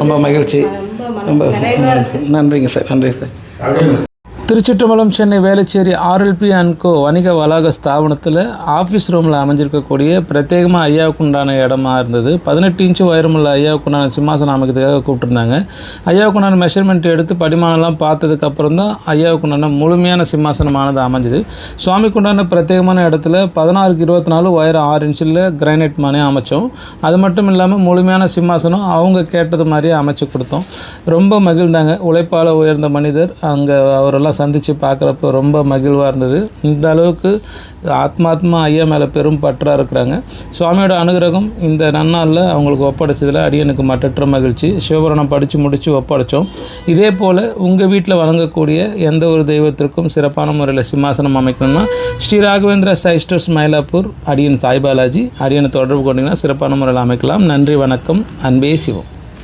ரொம்ப மகிழ்ச்சி. ரொம்ப நன்றிங்க சார் நன்றி sir. Thiruchitrambalam Chennai Velachery RLP and Co வணிக வளாக ஸ்தாபனத்தில் ஆஃபீஸ் ரூமில் அமைஞ்சிருக்கக்கூடிய பிரத்யேகமாக ஐயாவுக்கு உண்டான இடமா இருந்தது. பதினெட்டு இன்ச்சு உயரமுள்ள ஐயாவுக்கு உண்டான சிம்மாசனம் அமைக்கிறதுக்காக கூப்பிட்டுருந்தாங்க. ஐயாவுக்கு உண்டான மெஷர்மெண்ட் எடுத்து படிமானம்லாம் பார்த்ததுக்கப்புறம் தான் ஐயாவுக்கு உண்டான முழுமையான சிம்மாசனமானது அமைஞ்சது. சுவாமிக்கு உண்டான பிரத்யேகமான இடத்துல பதினாறுக்கு இருபத்தி நாலு உயரம் ஆறு இன்ச்சில் கிரானைட் மானே அமைச்சோம். அது மட்டும் இல்லாமல் முழுமையான சிம்மாசனம் அவங்க கேட்டது மாதிரியே அமைச்சு கொடுத்தோம். ரொம்ப மகிழ்ந்தாங்க. உழைப்பால் உயர்ந்த மனிதர். அங்கே அவரெல்லாம் சந்தித்து பார்க்குறப்ப ரொம்ப மகிழ்வாக இருந்தது. இந்த அளவுக்கு ஆத்மாத்மா ஐயா மேலே பெரும் பற்றாக இருக்கிறாங்க. சுவாமியோட அனுகிரகம் இந்த நன்னாளில் அவங்களுக்கு ஒப்படைச்சதில் அடியனுக்கு மற்றற்ற மகிழ்ச்சி. சிவபுராணம் படித்து முடித்து ஒப்படைச்சோம். இதே போல் உங்கள் வீட்டில் வணங்கக்கூடிய எந்த ஒரு தெய்வத்திற்கும் சிறப்பான முறையில் சிம்மாசனம் அமைக்கணும்னா ஸ்ரீ ராகவேந்திர சைஸ்டர்ஸ் மயிலாப்பூர் அடியன் சாய்பாலாஜி அடியனை தொடர்பு கொண்டீங்கன்னா சிறப்பான முறையில் அமைக்கலாம். நன்றி வணக்கம். அன்பே சிவம்.